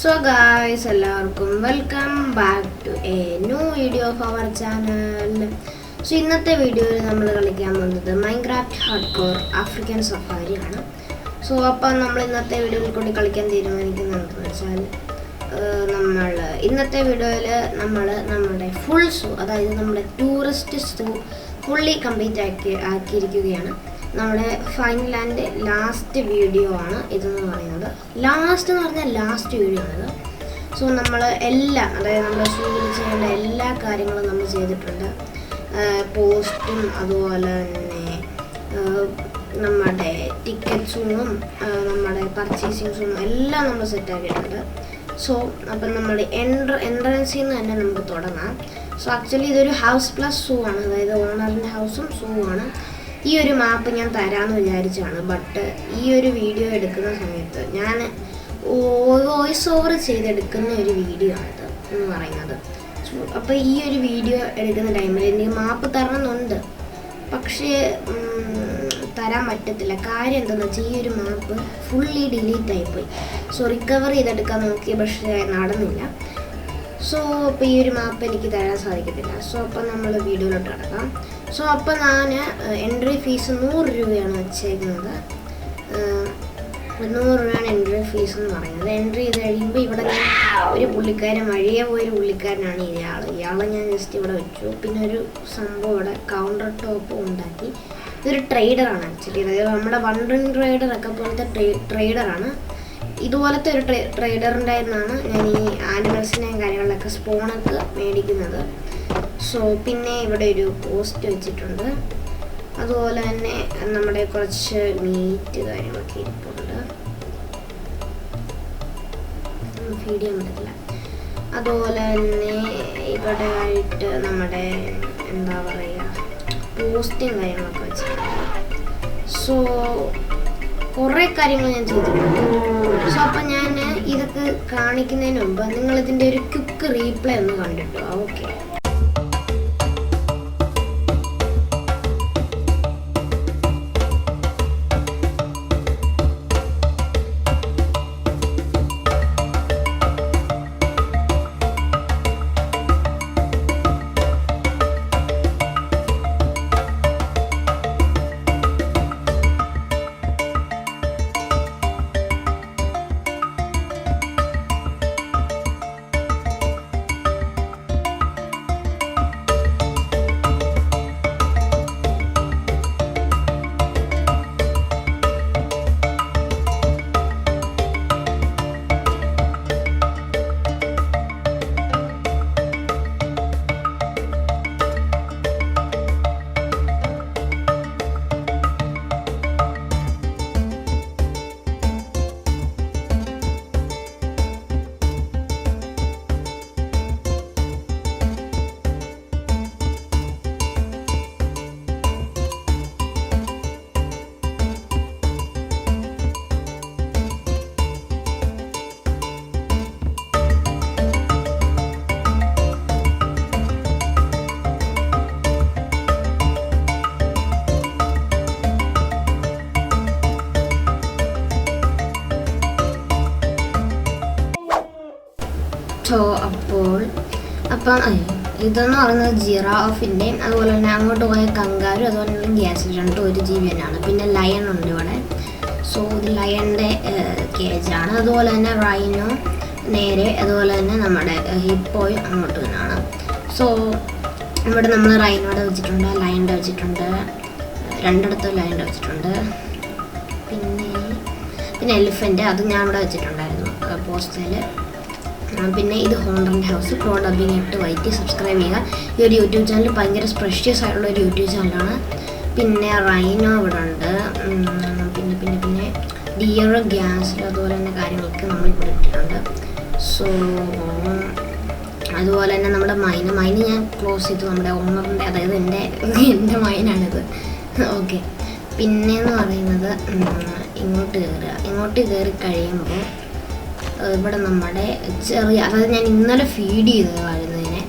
So guys എല്ലാവർക്കും welcome back to a new video of our channel so ഇന്നത്തെ വീഡിയോയിൽ നമ്മൾ കളിക്കാൻ പോകുന്നത് മൈൻക്രാഫ്റ്റ് ഹാർഡ് കോർ ആഫ്രിക്കൻ സഫാരിയാണ് സോ അപ്പം നമ്മൾ ഇന്നത്തെ വീഡിയോയിൽ കൂടി കളിക്കാൻ തീരുമാനിക്കുന്നത് എന്താണെന്ന് വെച്ചാൽ നമ്മൾ ഇന്നത്തെ വീഡിയോയിൽ നമ്മൾ നമ്മുടെ ഫുൾ സൂ അതായത് നമ്മുടെ ടൂറിസ്റ്റ് സൂ ഫുള്ളി കംപ്ലീറ്റ് ആക്കി ആക്കിയിരിക്കുകയാണ്. നമ്മുടെ ഫൈനൽ ആൻഡ് ലാസ്റ്റ് വീഡിയോ ആണ് ഇതെന്ന് പറയുന്നത്. ലാസ്റ്റ് എന്ന് പറഞ്ഞാൽ ലാസ്റ്റ് വീഡിയോ ആണ് സോ നമ്മൾ എല്ലാ അതായത് നമ്മൾ ഷൂവിൽ ചെയ്യേണ്ട എല്ലാ കാര്യങ്ങളും നമ്മൾ ചെയ്തിട്ടുണ്ട്. പോസ്റ്റും അതുപോലെ തന്നെ നമ്മുടെ ടിക്കറ്റ്സും നമ്മുടെ പർച്ചേസിങ്സും എല്ലാം നമ്മൾ സെറ്റാക്കിയിട്ടുണ്ട് സോ അപ്പം നമ്മുടെ എൻട്ര എൻട്രൻസിൽ നിന്ന് തന്നെ നമുക്ക് തുടങ്ങാം. സോ ആക്ച്വലി ഇതൊരു ഹൗസ് പ്ലസ് സൂ ആണ്. അതായത് ഓണറിന്റെ ഹൗസും സൂ ആണ്. ഈ ഒരു മാപ്പ് ഞാൻ തരാമെന്ന് വിചാരിച്ചാണ്. ബട്ട് ഈ ഒരു വീഡിയോ എടുക്കുന്ന സമയത്ത് ഞാൻ വോയിസ് ഓവർ ചെയ്തെടുക്കുന്ന ഒരു വീഡിയോ ആണിത് എന്ന് പറയുന്നത്. അപ്പോൾ ഈ ഒരു വീഡിയോ എടുക്കുന്ന ടൈമിൽ എനിക്ക് മാപ്പ് തരണമെന്നുണ്ട്. പക്ഷേ തരാൻ പറ്റത്തില്ല. കാര്യം എന്താണെന്ന് വെച്ചാൽ ഈ ഒരു മാപ്പ് ഫുള്ളി ഡിലീറ്റ് ആയിപ്പോയി. സോ റിക്കവർ ചെയ്തെടുക്കാൻ നോക്കി പക്ഷേ നടന്നില്ല. സോ അപ്പോൾ ഈ ഒരു മാപ്പ് എനിക്ക് തരാൻ സാധിക്കത്തില്ല. സോ അപ്പോൾ നമ്മൾ വീഡിയോയിലോട്ട് കിടക്കാം. സോ അപ്പം ഞാൻ എൻട്രി ഫീസ് നൂറ് രൂപയാണ് വെച്ചേക്കുന്നത്. നൂറ് രൂപയാണ് എൻട്രി ഫീസ് എന്ന് പറയുന്നത്. എൻട്രി ചെയ്ത് കഴിയുമ്പോൾ ഇവിടെ ഞാൻ ഒരു പുള്ളിക്കാരൻ വഴിയെ പോയൊരു പുള്ളിക്കാരനാണ് ഇയാൾ ഇയാളെ ഞാൻ ജസ്റ്റ് ഇവിടെ വെച്ചു. പിന്നെ ഒരു സംഭവം ഇവിടെ കൗണ്ടർ ടോപ്പ് ഉണ്ടാക്കി. ഇതൊരു ട്രേഡറാണ് ആക്ച്വലി അതായത് നമ്മുടെ വണ്ടൻ ട്രേഡറൊക്കെ പോലത്തെ ട്രേഡറാണ് ഇതുപോലത്തെ ഒരു ട്രേ ട്രേഡറിന്റെ നിന്നാണ് ഞാൻ ഈ ആനിമൽസിന്റെയും കാര്യങ്ങളിലൊക്കെ സ്പോണൊക്കെ മേടിക്കുന്നത്. സോ പിന്നെ ഇവിടെ ഒരു പോസ്റ്റ് വെച്ചിട്ടുണ്ട്. അതുപോലെ തന്നെ നമ്മുടെ കുറച്ച് മീറ്റ് കാര്യങ്ങളൊക്കെ ഇരിപ്പുണ്ട്. ഫീഡ് ചെയ്യാൻ പറ്റില്ല അതുപോലെ തന്നെ ഇവിടെ ആയിട്ട് നമ്മുടെ എന്താ പറയുക പോസ്റ്റും കാര്യങ്ങളൊക്കെ വെച്ചിട്ടുണ്ട്. സോ കുറേ കാര്യങ്ങൾ ഞാൻ ചെയ്തിട്ടുണ്ട്. സോ അപ്പം ഞാൻ ഇതൊക്കെ കാണിക്കുന്നതിന് മുമ്പ് നിങ്ങളിതിന്റെ ഒരു ക്വിക്ക് റീപ്ലേ ഒന്ന് കണ്ടിട്ടോ? ഓക്കെ അപ്പോൾ അപ്പം ഇതെന്ന് പറയുന്നത് ജിറാഫിന്റെയും അതുപോലെ തന്നെ അങ്ങോട്ട് പോയ കങ്കാരും അതുപോലെ തന്നെ ഗ്യാസ് രണ്ടും ഒരു ജി ബി തന്നെയാണ്. പിന്നെ ലയൺ ഉണ്ട് ഇവിടെ. സോ ഇത് ലയണിന്റെ കേജാണ് അതുപോലെ തന്നെ റൈനോ നേരെ അതുപോലെ തന്നെ നമ്മുടെ ഹിപ്പോയും അങ്ങോട്ട് തന്നെയാണ്. സോ ഇവിടെ നമ്മൾ റൈനോടെ വെച്ചിട്ടുണ്ട് ലയന്റെ വെച്ചിട്ടുണ്ട്. രണ്ടിടത്തും ലയന്റെ വെച്ചിട്ടുണ്ട്. പിന്നെ പിന്നെ എലിഫന്റ് അത് ഞാൻ ഇവിടെ വെച്ചിട്ടുണ്ടായിരുന്നു പോസ്റ്ററിൽ ആ, പിന്നെ ഇത് ഹോണ്ടറിന്റെ ഹൗസ് പ്രോ ഡബിങ് എട്ട് വൈറ്റ് സബ്സ്ക്രൈബ് ചെയ്യുക. ഈ ഒരു യൂട്യൂബ് ചാനൽ ഭയങ്കര സ്പ്രഷ്യസ് ആയിട്ടുള്ള ഒരു യൂട്യൂബ് ചാനലാണ് പിന്നെ റൈനോ ഇവിടെ ഉണ്ട്. പിന്നെ പിന്നെ പിന്നെ ഡിയർ ഗ്യാസിൽ അതുപോലെ തന്നെ കാര്യങ്ങളൊക്കെ നമ്മൾ ഇവിടെ ഇട്ടിട്ടുണ്ട്. സോ അതുപോലെ തന്നെ നമ്മുടെ മൈന്. മൈന് ഞാൻ ക്ലോസ് ചെയ്തു. നമ്മുടെ ഓണറിന്റെ അതായത് എന്റെ എന്റെ മൈനാണിത്. ഓക്കെ പിന്നെന്ന് പറയുന്നത് ഇങ്ങോട്ട് കയറുക ഇങ്ങോട്ട് കയറി കഴിയുമ്പോൾ ഇവിടെ നമ്മുടെ ചെറിയ അതായത് ഞാൻ ഇന്നലെ ഫീഡ് ചെയ്തത് വരുന്നതിനെ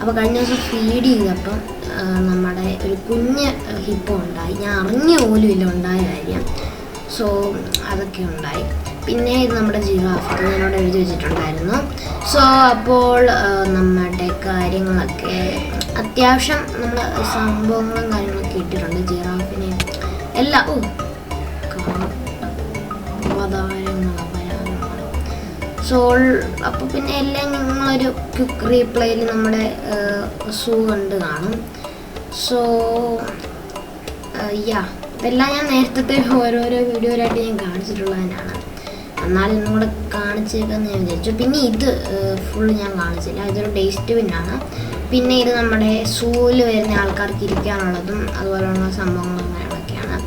അപ്പോൾ കഴിഞ്ഞ ദിവസം ഫീഡ് ചെയ്തപ്പം നമ്മുടെ ഒരു കുഞ്ഞ് ഹിപ്പോ ഉണ്ടായി. ഞാൻ അറിഞ്ഞ പോലും ഇല്ല ഉണ്ടായ കാര്യം. സോ അതൊക്കെ ഉണ്ടായി. പിന്നെ ഇത് നമ്മുടെ ജിറാഫ് ഞാനിവിടെ എഴുതി വെച്ചിട്ടുണ്ടായിരുന്നു. സോ അപ്പോൾ നമ്മുടെ കാര്യങ്ങളൊക്കെ അത്യാവശ്യം നമ്മൾ സംഭവങ്ങളും കാര്യങ്ങളൊക്കെ ഇട്ടിട്ടുണ്ട്. ജിറാഫിനെ എല്ലാ ഓ അപരാധങ്ങൾ സോ അപ്പോൾ പിന്നെ എല്ലാം നിങ്ങളൊരു ക്വിക്ക് റീപ്ലേയിൽ നമ്മുടെ സൂ കണ്ട് കാണും. സോ യാ ഇതെല്ലാം ഞാൻ നേരത്തെ ഓരോരോ വീഡിയോയിലായിട്ട് ഞാൻ കാണിച്ചിട്ടുള്ളതിനാണ്. എന്നാലും കൂടെ കാണിച്ചേക്കാന്ന് ഞാൻ വിചാരിച്ചു. പിന്നെ ഇത് ഫുള്ള് ഞാൻ കാണിച്ചില്ല. ഇതൊരു ടേസ്റ്റ് പിന്നാണ് പിന്നെ ഇത് നമ്മുടെ സൂവിൽ വരുന്ന ആൾക്കാർക്ക് ഇരിക്കാനുള്ളതും അതുപോലെയുള്ള സംഭവങ്ങളും കാര്യങ്ങളൊക്കെയാണ്.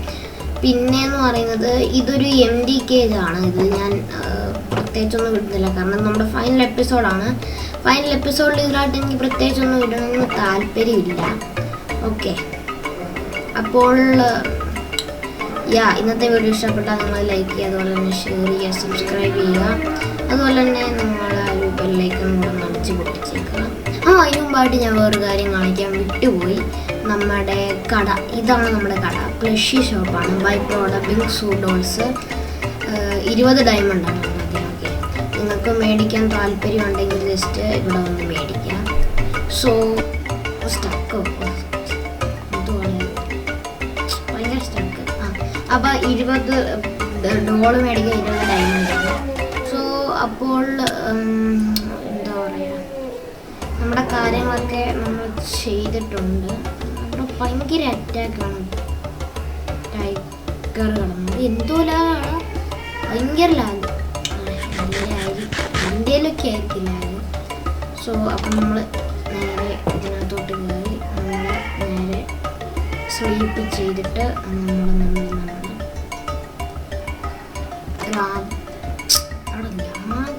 പിന്നെ എന്ന് പറയുന്നത് ഇതൊരു എം ഡി കേജാണ് ഇത് ഞാൻ പ്രത്യേകിച്ചൊന്നും വിടുന്നില്ല. കാരണം നമ്മുടെ ഫൈനൽ എപ്പിസോഡാണ് ഫൈനൽ എപ്പിസോഡിൽ ഇതിലായിട്ട് എനിക്ക് പ്രത്യേകിച്ചൊന്നും ഇടണമെന്ന് താല്പര്യമില്ല. ഓക്കെ അപ്പോൾ യാ ഇന്നത്തെ വീഡിയോ ഇഷ്ടപ്പെട്ടാൽ നിങ്ങൾ ലൈക്ക് ചെയ്യുക അതുപോലെ തന്നെ ഷെയർ ചെയ്യുക സബ്സ്ക്രൈബ് ചെയ്യുക. അതുപോലെ തന്നെ നിങ്ങൾ ആ ഒരു അടിച്ച് പൊട്ടിച്ചേക്കുക. ആ അതിന് മുമ്പായിട്ട് ഞാൻ വേറൊരു കാര്യം കാണിക്കാൻ വിട്ടുപോയി. നമ്മുടെ കട ഇതാണ് നമ്മുടെ കട. പ്ലഷി ഷോപ്പാണ് ബൈ പ്രോഡക്റ്റ് സൂ സൂഡോൾസ് ഇരുപത് ഡയമണ്ടാണ് നിങ്ങൾക്ക് മേടിക്കാൻ താല്പര്യം ഉണ്ടെങ്കിൽ ജസ്റ്റ് ഇവിടെ വന്ന് മേടിക്കാം. സോ സ്റ്റക്ക് ഭയങ്കര സ്റ്റക്ക് ആ അപ്പോൾ ഇരുപത് ഡോൾ മേടിക്കാൻ ഇരുപത് ഡയമണ്ട് സോ അപ്പോൾ എന്താ പറയുക നമ്മുടെ കാര്യങ്ങളൊക്കെ നമ്മൾ ചെയ്തിട്ടുണ്ട്. അപ്പോൾ ഭയങ്കര അറ്റാക്കാണ് ടൈഗറുകളും എന്തോ ലാഗാണ് ഭയങ്കര ലാഗ് ഇന്ത്യയിലൊക്കെ ലാഗ് സോ അപ്പം നമ്മൾ നേരെ ഇതിനകത്തോട്ട് കയറി നമ്മൾ നേരെ സ്വീപ്പ് ചെയ്തിട്ട് നമ്മൾ നമ്മൾ ഞാൻ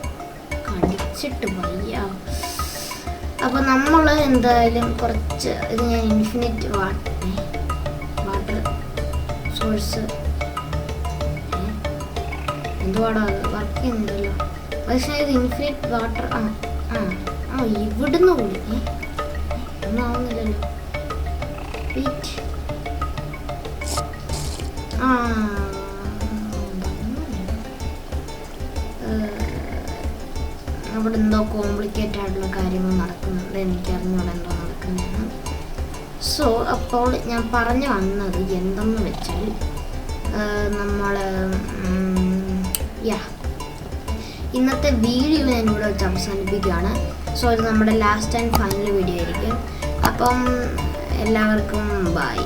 കടിച്ചിട്ട് വയ്യ. അപ്പോൾ നമ്മൾ എന്തായാലും കുറച്ച് ഇത് ഞാൻ ഇൻഫിനിറ്റ് വാട്ടർ വാട്ടർ സോഴ്സ് എന്തുവാടാ വർക്ക് ചെയ്യുന്നുണ്ടല്ലോ. പക്ഷേ ഇത് ഇൻഫിനിറ്റ് വാട്ടർ ആ ആ ആ ഇവിടുന്ന് കൂടി? ഒന്നും ആവുന്നില്ലല്ലോ. ആ അവിടെ എന്തോ കോംപ്ലിക്കേറ്റ് ആയിട്ടുള്ള കാര്യങ്ങൾ നടക്കുന്നുണ്ട്. എനിക്കറിഞ്ഞൂടെ എന്തോ നടക്കുന്നതാണ് സോ അപ്പോൾ ഞാൻ പറഞ്ഞു വന്നത് എന്തെന്ന് വെച്ചാൽ നമ്മൾ യാ ഇന്നത്തെ വീഡിയോ ഞാൻ ഇവിടെ വെച്ച് അവസാനിപ്പിക്കുകയാണ്. സോ ഇത് നമ്മുടെ ലാസ്റ്റ് ആൻഡ് ഫൈനൽ വീഡിയോ ആയിരിക്കും. അപ്പം എല്ലാവർക്കും ബൈ